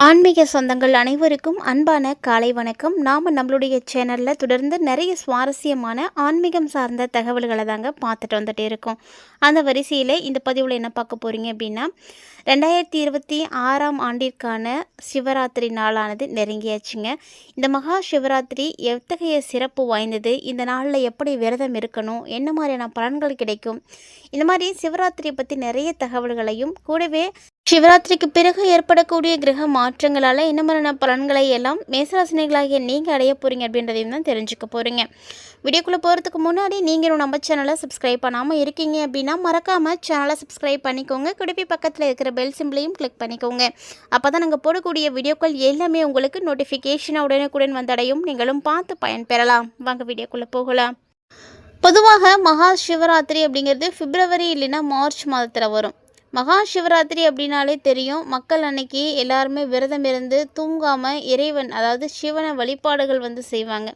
ஆன்மீக சொந்தங்கள் அனைவருக்கும் அன்பான காலை வணக்கம். நாம் நம்மளுடைய சேனலில் தொடர்ந்து நிறைய சுவாரஸ்யமான ஆன்மீகம் சார்ந்த தகவல்களை தாங்க பார்த்துட்டு வந்துட்டு இருக்கோம். அந்த வரிசையில் இந்த பதிவில் என்ன பார்க்க போகிறீங்க அப்படின்னா ரெண்டாயிரத்தி இருபத்தி ஆறாம் ஆண்டிற்கான சிவராத்திரி நாளானது நெருங்கியாச்சுங்க. இந்த மகா சிவராத்திரி எத்தகைய சிறப்பு வாய்ந்தது? இந்த நாளில் எப்படி விரதம் இருக்கணும்? என்ன மாதிரியான பலன்கள் கிடைக்கும்? இந்த மாதிரி சிவராத்திரியை பற்றி நிறைய தகவல்களையும் கூடவே சிவராத்திரிக்கு பிறகு ஏற்படக்கூடிய கிரக மாற்றங்களால் என்ன மாதிரியான பலன்களை எல்லாம் மேசராசினிகளாகிய நீங்கள் அடைய போகிறீங்க அப்படின்றதையும் தான் தெரிஞ்சுக்க போகிறீங்க வீடியோக்குள்ளே போகிறதுக்கு முன்னாடி நீங்கள் நம்ம சேனலை சப்ஸ்கிரைப் பண்ணாமல் இருக்கீங்க அப்படின்னா மறக்காமல் சேனலை சப்ஸ்கிரைப் பண்ணிக்கோங்க. குடிப்பி பக்கத்தில் இருக்கிற பெல் சிம்பிளையும் கிளிக் பண்ணிக்கோங்க. அப்போ தான் நாங்கள் போடக்கூடிய வீடியோக்கள் எல்லாமே உங்களுக்கு நோட்டிஃபிகேஷனாக உடனுக்குடன் வந்தடையும். நீங்களும் பார்த்து பயன்பெறலாம். வாங்க வீடியோக்குள்ளே போகலாம். பொதுவாக மகா சிவராத்திரி அப்படிங்கிறது பிப்ரவரி இல்லைன்னா மார்ச் மாதத்தில் வரும். மகா சிவராத்திரி அப்படின்னாலே தெரியும். மக்கள் அன்னைக்கு எல்லாருமே விரதம் இருந்து தூங்காமல் இறைவன் அதாவது சிவனை வழிபாடுகள் வந்து செய்வாங்க.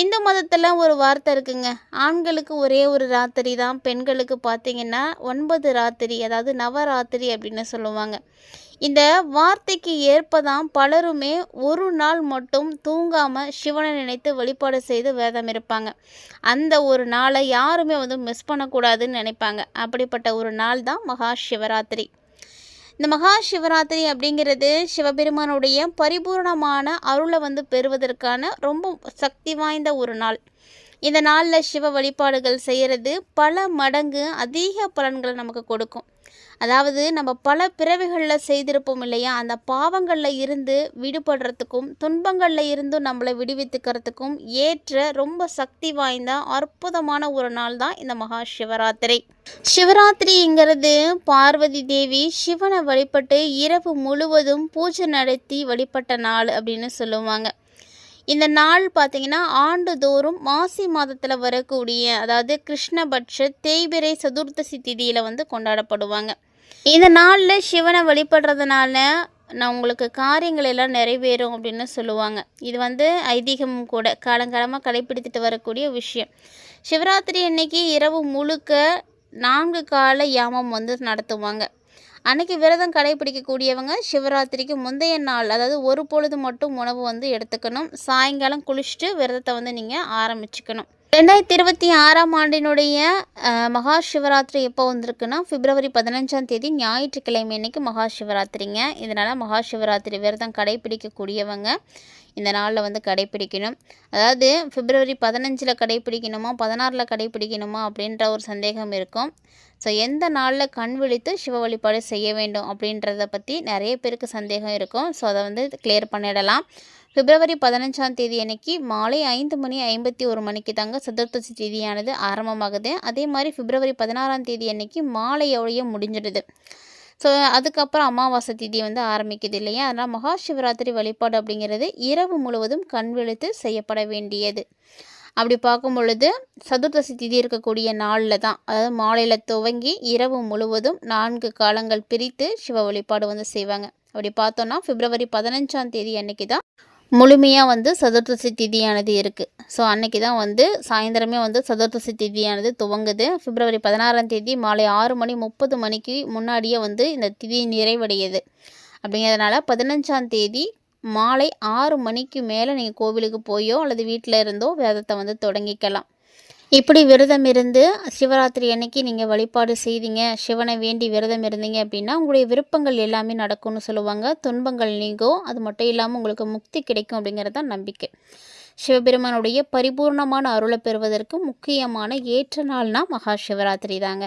இந்து மதத்தில் ஒரு வார்த்தை இருக்குங்க. ஆண்களுக்கு ஒரே ஒரு ராத்திரி தான். பெண்களுக்கு பார்த்தீங்கன்னா ஒன்பது ராத்திரி அதாவது நவராத்திரி அப்படின்னு சொல்லுவாங்க. இந்த வார்த்தைக்கு ஏற்பதான் பலருமே ஒரு நாள் மட்டும் தூங்காமல் சிவனை நினைத்து வழிபாடு செய்து வேதம் இருப்பாங்க. அந்த ஒரு நாளை யாருமே வந்து மிஸ் பண்ணக்கூடாதுன்னு நினைப்பாங்க. அப்படிப்பட்ட ஒரு நாள் தான் மகா சிவராத்திரி. இந்த மகா சிவராத்திரி அப்படிங்கிறது சிவபெருமானுடைய பரிபூர்ணமான அருளை வந்து பெறுவதற்கான ரொம்ப சக்தி வாய்ந்த ஒரு நாள். இந்த நாளில் சிவ வழிபாடுகள் செய்கிறது பல மடங்கு அதிக பலன்களை நமக்கு கொடுக்கும். அதாவது நம்ம பல பிறவிகளில் செய்திருப்போம் இல்லையா? அந்த பாவங்களில் இருந்து விடுபடுறதுக்கும் துன்பங்களில் இருந்தும் நம்மளை விடுவித்துக்கிறதுக்கும் ஏற்ற ரொம்ப சக்தி வாய்ந்த அற்புதமான ஒரு நாள் தான் இந்த மகா சிவராத்திரி. சிவராத்திரிங்கிறது பார்வதி தேவி சிவனை வழிபட்டு இரவு முழுவதும் பூஜை நடத்தி வழிபட்ட நாள் அப்படின்னு சொல்லுவாங்க. இந்த நாள் பார்த்திங்கன்னா ஆண்டுதோறும் மாசி மாதத்தில் வரக்கூடிய அதாவது கிருஷ்ணபட்ச தேய்பிரை சதுர்த்தசி திதியில் வந்து கொண்டாடப்படுவாங்க. இந்த நாளில் சிவனை வழிபடுறதுனால நான் உங்களுக்கு காரியங்கள் எல்லாம் நிறைவேறும் அப்படின்னு சொல்லுவாங்க. இது வந்து ஐதீகம் கூட காலங்காலமாக கடைப்பிடித்துட்டு வரக்கூடிய விஷயம். சிவராத்திரி அன்னைக்கு இரவு முழுக்க நான்கு கால யாமம் வந்து நடத்துவாங்க. அன்னைக்கு விரதம் கடைபிடிக்கக்கூடியவங்க சிவராத்திரிக்கு முந்தைய நாள் அதாவது ஒரு பொழுது மட்டும் உணவு வந்து எடுத்துக்கணும். சாயங்காலம் குளிச்சுட்டு விரதத்தை வந்து நீங்கள் ஆரம்பிச்சுக்கணும். ரெண்டாயிரத்தி இருபத்தி ஆறாம் ஆண்டினுடைய மகா சிவராத்திரி எப்போ வந்திருக்குன்னா பிப்ரவரி பதினஞ்சாம் தேதி ஞாயிற்றுக்கிழமை அன்னைக்கு மகா சிவராத்திரிங்க இதனால் மகா சிவராத்திரி விரதம் கடைபிடிக்கக்கூடியவங்க இந்த நாளில் வந்து கடைப்பிடிக்கணும் அதாவது பிப்ரவரி பதினஞ்சில் கடைப்பிடிக்கணுமா பதினாறில் கடைப்பிடிக்கணுமா அப்படின்ற ஒரு சந்தேகம் இருக்கும். ஸோ எந்த நாளில் கண் விழித்து சிவ வழிபாடு செய்ய வேண்டும் அப்படின்றத பற்றி நிறைய பேருக்கு சந்தேகம் இருக்கும். ஸோ அதை வந்து கிளியர் பண்ணிடலாம். பிப்ரவரி பதினஞ்சாம் தேதி அன்னைக்கு மாலை ஐந்து மணி ஐம்பத்தி ஒரு மணிக்கு தாங்க சதுர்த்தசி தேதியானது ஆரம்பமாகுது. அதே மாதிரி பிப்ரவரி பதினாறாம் தேதி அன்னைக்கு மாலையோடைய முடிஞ்சிடுது. ஸோ அதுக்கப்புறம் அமாவாசை திதி வந்து ஆரம்பிக்குது இல்லையா? அதனால் மகா சிவராத்திரி வழிபாடு அப்படிங்கிறது இரவு முழுவதும் கண் விழித்து செய்யப்பட வேண்டியது. அப்படி பார்க்கும் பொழுது சதுர்தசி திதி இருக்கக்கூடிய நாளில் தான் அதாவது மாலையில் துவங்கி இரவு முழுவதும் நான்கு காலங்கள் பிரித்து சிவ வழிபாடு வந்து செய்வாங்க. அப்படி பார்த்தோன்னா பிப்ரவரி பதினஞ்சாம் தேதி அன்னைக்கு தான் முழுமையாக வந்து சதுர்த்தசி திதியானது இருக்குது ஸோ அன்றைக்கி தான் வந்து சாயந்தரமே வந்து சதுர்த்தசி திதியானது துவங்குது. பிப்ரவரி பதினாறாம் தேதி மாலை ஆறு மணி முப்பது மணிக்கு முன்னாடியே வந்து இந்த திதி நிறைவடையுது. அப்படிங்கிறதுனால பதினஞ்சாம் தேதி மாலை ஆறு மணிக்கு மேலே நீங்கள் கோவிலுக்கு போயோ அல்லது வீட்டில் இருந்தோ வேதத்தை வந்து தொடங்கிக்கலாம். இப்படி விரதம் இருந்து சிவராத்திரி அன்னைக்கு நீங்கள் வழிபாடு செய்தீங்க சிவனை வேண்டி விரதம் இருந்தீங்க அப்படின்னா உங்களுடைய விருப்பங்கள் எல்லாமே நடக்கும்னு சொல்லுவாங்க. துன்பங்கள் நீங்கும். அது மட்டும் இல்லாமல் உங்களுக்கு முக்தி கிடைக்கும் அப்படிங்கிறது தான் நம்பிக்கை. சிவபெருமானுடைய பரிபூர்ணமான அருளை பெறுவதற்கு முக்கியமான ஏற்ற நாள்னா மகா சிவராத்திரி தாங்க.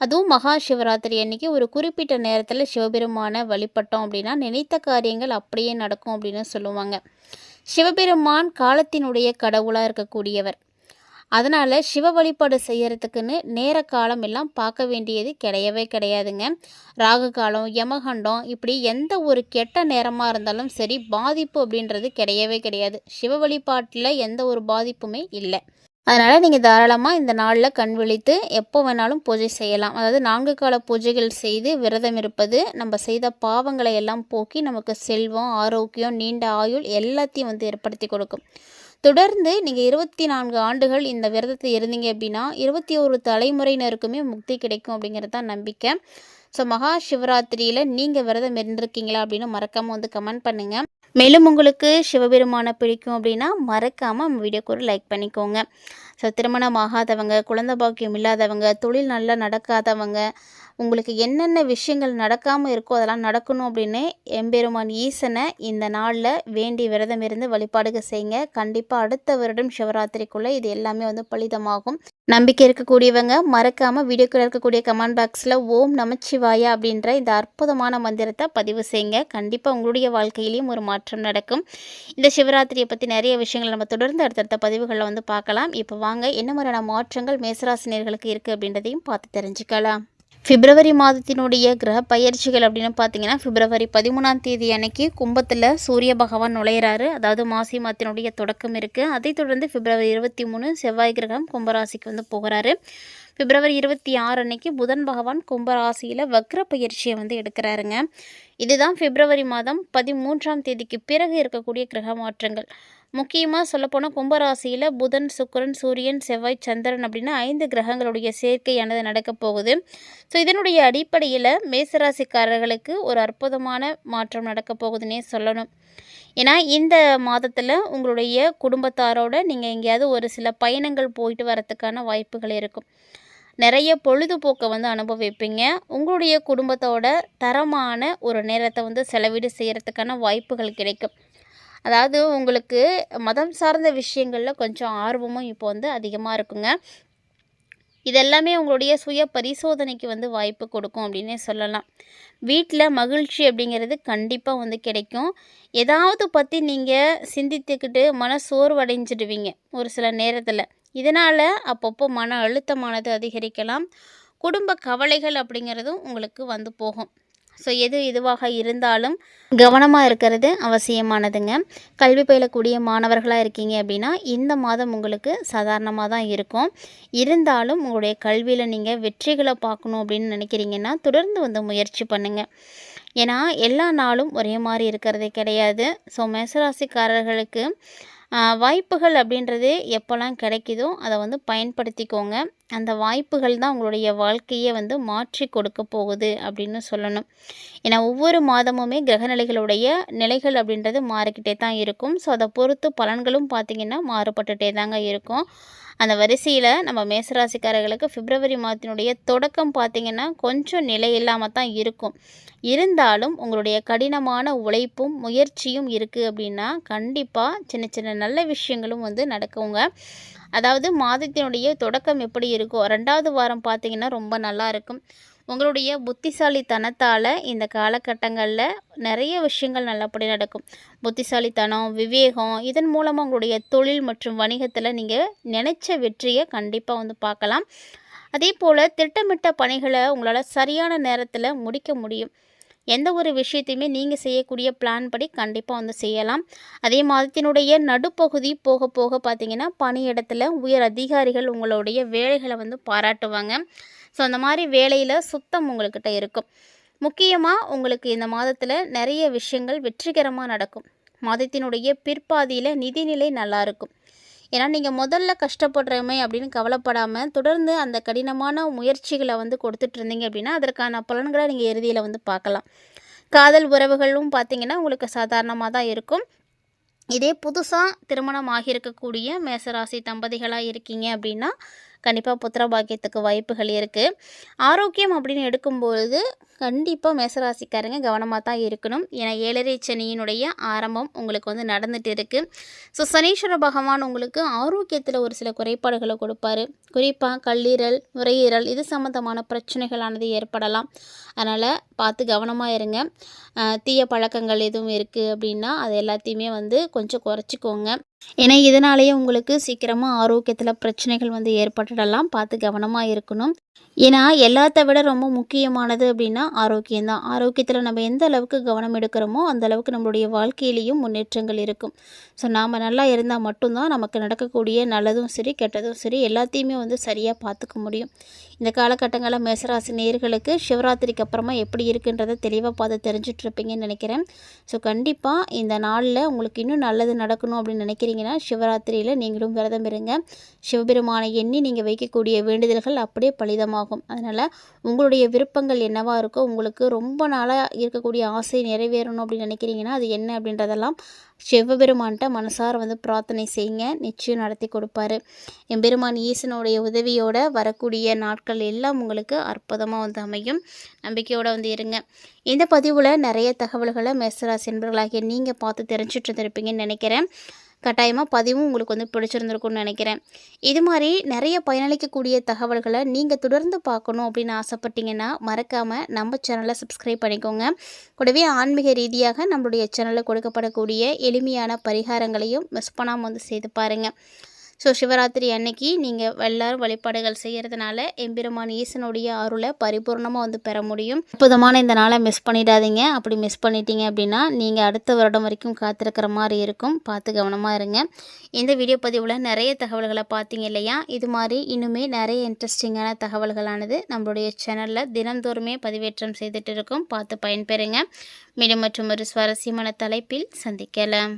அதுவும் மகா சிவராத்திரி அன்னைக்கு ஒரு குறிப்பிட்ட நேரத்தில் சிவபெருமானை வழிபட்டோம் அப்படின்னா நினைத்த காரியங்கள் அப்படியே நடக்கும் அப்படின்னு சொல்லுவாங்க. சிவபெருமான் காலத்தினுடைய கடவுளாக இருக்கக்கூடியவர். அதனால் சிவ வழிபாடு செய்கிறதுக்குன்னு நேர காலம் எல்லாம் பார்க்க வேண்டியது கிடையவே கிடையாதுங்க. ராகு காலம் யமகண்டம் இப்படி எந்த ஒரு கெட்ட நேரமாக இருந்தாலும் சரி பாதிப்பு அப்படின்றது கிடையவே கிடையாது. சிவ வழிபாட்டில் எந்த ஒரு பாதிப்புமே இல்லை. அதனால் நீங்கள் தாராளமாக இந்த நாளில் கண் விழித்து எப்போ வேணாலும் பூஜை செய்யலாம். அதாவது நான்கு கால பூஜைகள் செய்து விரதம் இருப்பது நம்ம செய்த பாவங்களை எல்லாம் போக்கி நமக்கு செல்வம் ஆரோக்கியம் நீண்ட ஆயுள் எல்லாத்தையும் வந்து ஏற்படுத்தி கொடுக்கும். தொடர்ந்து நீங்கள் இருபத்தி நான்கு ஆண்டுகள் இந்த விரதத்தை இருந்தீங்க அப்படின்னா இருபத்தி ஒரு தலைமுறையினருக்குமே முக்தி கிடைக்கும் அப்படிங்கிறது தான் நம்பிக்கை. ஸோ மகா சிவராத்திரியில் நீங்கள் விரதம் இருந்திருக்கீங்களா அப்படின்னு மறக்காமல் வந்து கமெண்ட் பண்ணுங்கள் மேலும் உங்களுக்கு சிவபெருமானை பிடிக்கும் அப்படின்னா மறக்காமல் நம்ம வீடியோக்கு ஒரு லைக் பண்ணிக்கோங்க. ஸோ திருமணம் ஆகாதவங்க குழந்தை பாக்கியம் இல்லாதவங்க தொழில் நல்லா நடக்காதவங்க உங்களுக்கு என்னென்ன விஷயங்கள் நடக்காமல் இருக்கோ அதெல்லாம் நடக்கணும் அப்படின்னு எம்பெருமான் ஈசனை இந்த நாளில் வேண்டி விரதம் இருந்து வழிபாடுகள் செய்யுங்க. கண்டிப்பாக அடுத்த வருடம் சிவராத்திரிக்குள்ளே இது எல்லாமே வந்து பலிதமாகும். நம்பிக்கை இருக்கக்கூடியவங்க மறக்காமல் வீடியோக்குள்ள இருக்கக்கூடிய கமெண்ட் பாக்ஸில் ஓம் நமச்சிவாயா அப்படின்ற இந்த அற்புதமான மந்திரத்தை பதிவு செய்யுங்க. கண்டிப்பாக உங்களுடைய வாழ்க்கையிலையும் ஒரு மாற்றம் நடக்கும். இந்த சிவராத்திரியை பற்றி நிறைய விஷயங்கள் நம்ம தொடர்ந்து அடுத்தடுத்த பதிவுகளில் வந்து பார்க்கலாம். இப்போ வாங்க என்ன மாதிரியான மாற்றங்கள் மேசராசினியர்களுக்கு இருக்குது அப்படின்றதையும் பார்த்து தெரிஞ்சுக்கலாம். பிப்ரவரி மாதத்தினுடைய கிரக பயிற்சிகள் அப்படின்னு பார்த்தீங்கன்னா பிப்ரவரி பதிமூணாம் தேதி அன்னைக்கு கும்பத்தில் சூரிய பகவான் நுழையிறாரு. அதாவது மாசி மாதத்தினுடைய தொடக்கம் இருக்குது அதைத் தொடர்ந்து பிப்ரவரி இருபத்தி மூணு செவ்வாய் கிரகம் கும்பராசிக்கு வந்து போகிறாரு. பிப்ரவரி இருபத்தி ஆறு அன்னைக்கு புதன் பகவான் கும்பராசியில் வக்ர பயிற்சியை வந்து எடுக்கிறாருங்க. இதுதான் பிப்ரவரி மாதம் பதிமூன்றாம் தேதிக்கு பிறகு இருக்கக்கூடிய கிரக மாற்றங்கள். முக்கியமாக சொல்லப்போனால் கும்பராசியில் புதன் சுக்கரன் சூரியன் செவ்வாய் சந்திரன் அப்படின்னா ஐந்து கிரகங்களுடைய சேர்க்கையானது நடக்கப் போகுது. ஸோ இதனுடைய அடிப்படையில் மேசராசிக்காரர்களுக்கு ஒரு அற்புதமான மாற்றம் நடக்கப் போகுதுன்னே சொல்லணும். ஏன்னா இந்த மாதத்தில் உங்களுடைய குடும்பத்தாரோட நீங்கள் எங்கேயாவது ஒரு சில பயணங்கள் போயிட்டு வரத்துக்கான வாய்ப்புகள் இருக்கும். நிறைய பொழுதுபோக்கை வந்து அனுபவிப்பீங்க. உங்களுடைய குடும்பத்தோட தரமான ஒரு நேரத்தை வந்து செலவீடு செய்கிறதுக்கான வாய்ப்புகள் கிடைக்கும். அதாவது உங்களுக்கு மதம் சார்ந்த விஷயங்களில் கொஞ்சம் ஆர்வமும் இப்போ வந்து அதிகமாக இருக்குங்க. இதெல்லாமே உங்களுடைய சுய பரிசோதனைக்கு வந்து வாய்ப்பு கொடுக்கும் அப்படின்னே சொல்லலாம். வீட்டில் மகிழ்ச்சி அப்படிங்கிறது கண்டிப்பாக வந்து கிடைக்கும். ஏதாவது பற்றி நீங்கள் சிந்தித்துக்கிட்டு மன சோர்வடைஞ்சிடுவீங்க ஒரு சில நேரத்தில். இதனால் அப்பப்போ மன அழுத்தமானது அதிகரிக்கலாம். குடும்ப கவலைகள் அப்படிங்கிறதும் உங்களுக்கு வந்து போகும். ஸோ எது எதுவாக இருந்தாலும் கவனமாக இருக்கிறது அவசியமானதுங்க. கல்வி பயிலக்கூடிய மாணவர்களாக இருக்கீங்க அப்படின்னா இந்த மாதம் உங்களுக்கு சாதாரணமாக தான் இருக்கும். இருந்தாலும் உங்களுடைய கல்வியில் நீங்கள் வெற்றிகளை பார்க்கணும் அப்படின்னு நினைக்கிறீங்கன்னா தொடர்ந்து வந்து முயற்சி பண்ணுங்கள் ஏன்னா எல்லா நாளும் ஒரே மாதிரி இருக்கிறதே கிடையாது. ஸோ மேசராசிக்காரர்களுக்கு வாய்ப்புகள் அப்படின்றது எப்போல்லாம் கிடைக்குதோ அதை வந்து பயன்படுத்திக்கோங்க. அந்த வாய்ப்புகள் தான் உங்களுடைய வாழ்க்கையை வந்து மாற்றி கொடுக்க போகுது அப்படின்னு சொல்லணும். ஏன்னா ஒவ்வொரு மாதமுமே கிரகநிலைகளுடைய நிலைகள் அப்படின்றது மாறிக்கிட்டே தான் இருக்கும். ஸோ அதை பொறுத்து பலன்களும் பார்த்திங்கன்னா மாறுபட்டுகிட்டே தாங்க இருக்கும். அந்த வரிசையில் நம்ம மேசராசிக்காரர்களுக்கு பிப்ரவரி மாதத்தினுடைய தொடக்கம் பார்த்திங்கன்னா கொஞ்சம் நிலை இல்லாமல் தான் இருக்கும். இருந்தாலும் உங்களுடைய கடினமான உழைப்பும் முயற்சியும் இருக்குது அப்படின்னா கண்டிப்பாக சின்ன சின்ன நல்ல விஷயங்களும் வந்து நடக்குங்க. அதாவது மாதத்தினுடைய தொடக்கம் எப்படி இருக்கோ ரெண்டாவது வாரம் பார்த்திங்கன்னா ரொம்ப நல்லா இருக்கும். உங்களுடைய புத்திசாலித்தனத்தால் இந்த காலகட்டங்களில் நிறைய விஷயங்கள் நல்லபடி நடக்கும். புத்திசாலித்தனம் விவேகம் இதன் மூலமாக உங்களுடைய தொழில் மற்றும் வணிகத்தில் நீங்கள் நினச்ச வெற்றியை கண்டிப்பாக வந்து பார்க்கலாம். அதே போல் திட்டமிட்ட பணிகளை உங்களால் சரியான நேரத்தில் முடிக்க முடியும். எந்த ஒரு விஷயத்தையுமே நீங்கள் செய்யக்கூடிய பிளான் படி கண்டிப்பாக வந்து செய்யலாம். அதே மாதத்தினுடைய நடுப்பகுதி போக போக பார்த்தீங்கன்னா பணியிடத்தில் உயர் அதிகாரிகள் உங்களுடைய வேலைகளை வந்து பாராட்டுவாங்க. ஸோ அந்த மாதிரி வேலையில் சுத்தம் உங்கள்கிட்ட இருக்கும். முக்கியமாக உங்களுக்கு இந்த மாதத்தில் நிறைய விஷயங்கள் வெற்றிகரமாக நடக்கும். மாதத்தினுடைய பிற்பாதியில் நிதிநிலை நல்லாயிருக்கும் ஏன்னா நீங்கள் முதல்ல கஷ்டப்படுறோமே அப்படின்னு கவலைப்படாமல் தொடர்ந்து அந்த கடினமான முயற்சிகளை வந்து கொடுத்துட்டு இருந்தீங்க அப்படின்னா அதற்கான பலன்களை நீங்கள் இறுதியில் வந்து பார்க்கலாம். காதல் உறவுகளும் பார்த்திங்கன்னா உங்களுக்கு சாதாரணமாக தான் இருக்கும். இதே புதுசாக திருமணம் ஆகியிருக்கக்கூடிய மேசராசி தம்பதிகளாக இருக்கீங்க அப்படின்னா கண்டிப்பாக புத்திர பாக்கியத்துக்கு வாய்ப்புகள் இருக்குது ஆரோக்கியம் அப்படின்னு எடுக்கும்பொழுது கண்டிப்பாக மேசராசிக்காரங்க கவனமாக தான் இருக்கணும். ஏன்னா ஏழரை சனியினுடைய ஆரம்பம் உங்களுக்கு வந்து நடந்துகிட்டு இருக்குது ஸோ சனீஸ்வர பகவான் உங்களுக்கு ஆரோக்கியத்தில் ஒரு சில குறைபாடுகளை கொடுப்பாரு. குறிப்பாக கல்லீரல் நுரையீரல் இது சம்மந்தமான பிரச்சனைகளானது ஏற்படலாம். அதனால் பார்த்து கவனமாக இருங்க. தீய பழக்கங்கள் எதுவும் இருக்குது அப்படின்னா அது எல்லாத்தையுமே வந்து கொஞ்சம் குறைச்சிக்கோங்க. ஏன்னா இதனாலேயே உங்களுக்கு சீக்கிரமாக ஆரோக்கியத்தில் பிரச்சனைகள் வந்து ஏற்பட்டுடலாம். பார்த்து கவனமாக இருக்கணும். ஏன்னா எல்லாத்த விட ரொம்ப முக்கியமானது அப்படின்னா ஆரோக்கியம்தான் ஆரோக்கியத்தில் நம்ம எந்த அளவுக்கு கவனம் எடுக்கிறோமோ அந்த அளவுக்கு நம்மளுடைய வாழ்க்கையிலையும் முன்னேற்றங்கள் இருக்கும். ஸோ நாம் நல்லா இருந்தால் மட்டும்தான் நமக்கு நடக்கக்கூடிய நல்லதும் சரி கெட்டதும் சரி எல்லாத்தையுமே வந்து சரியாக பார்த்துக்க முடியும். இந்த காலகட்டங்களில் மேசராசி நேர்களுக்கு சிவராத்திரிக்கு அப்புறமா எப்படி இருக்குன்றதை தெளிவாக பார்த்து தெரிஞ்சிட்ருப்பீங்கன்னு நினைக்கிறேன். ஸோ கண்டிப்பாக இந்த நாளில் உங்களுக்கு இன்னும் நல்லது நடக்கணும் அப்படின்னு நினைக்கிறீங்கன்னா சிவராத்திரியில் நீங்களும் விரதம் இருங்க. சிவபெருமானை எண்ணி நீங்கள் வைக்கக்கூடிய வேண்டுதல்கள் அப்படியே பலிதமாகும். அதனால் உங்களுடைய விருப்பங்கள் என்னவாக இருக்கோ உங்களுக்கு ரொம்ப நாளாக இருக்கக்கூடிய ஆசை நிறைவேறணும் அப்படின்னு நினைக்கிறீங்கன்னா அது என்ன அப்படின்றதெல்லாம் சிவபெருமான்கிட்ட மனசார வந்து பிரார்த்தனை செய்யுங்க. நிச்சயம் நடத்தி கொடுப்பாரு. எம்பெருமான் ஈசனுடைய உதவியோட வரக்கூடிய நாட்கள் எல்லாம் உங்களுக்கு அற்புதமாக வந்து அமையும். நம்பிக்கையோடு வந்து இருங்க. இந்த பதிவில் நிறைய தகவல்களை மேசராசி என்பர்களாகிய நீங்கள் பார்த்து தெரிஞ்சுட்டு இருந்திருப்பீங்கன்னு நினைக்கிறேன். கட்டாயமாக பதிவும் உங்களுக்கு வந்து பிடிச்சிருந்துருக்கும்னு நினைக்கிறேன். இது மாதிரி நிறைய பயனளிக்கக்கூடிய தகவல்களை நீங்கள் தொடர்ந்து பார்க்கணும் அப்படின்னு ஆசைப்பட்டீங்கன்னா மறக்காமல் நம்ம சேனலை சப்ஸ்கிரைப் பண்ணிக்கோங்க. கூடவே ஆன்மீக ரீதியாக நம்மளுடைய சேனலில் கொடுக்கப்படக்கூடிய எளிமையான பரிகாரங்களையும் மிஸ் பண்ணாமல் வந்து செய்து பாருங்கள் ஸோ சிவராத்திரி அன்னைக்கு நீங்கள் எல்லாரும் வழிபாடுகள் செய்கிறதுனால எம்பெருமான் ஈசனுடைய அருளை பரிபூர்ணமாக வந்து பெற முடியும். அற்புதமான இந்த நாளை மிஸ் பண்ணிடாதீங்க. அப்படி மிஸ் பண்ணிட்டீங்க அப்படின்னா நீங்கள் அடுத்த வருடம் வரைக்கும் காத்திருக்கிற மாதிரி இருக்கும். பார்த்து கவனமாக இருங்க. இந்த வீடியோ பதிவில் நிறைய தகவல்களை பார்த்தீங்க இல்லையா? இது மாதிரி இன்னுமே நிறைய இன்ட்ரெஸ்டிங்கான தகவல்களானது நம்மளுடைய சேனலில் தினந்தோறுமே பதிவேற்றம் செய்துட்டு இருக்கும். பார்த்து பயன்பெறுங்க. மீண்டும் மற்றும் ஒரு சுவாரஸ்யமான தலைப்பில் சந்திக்கலாம்.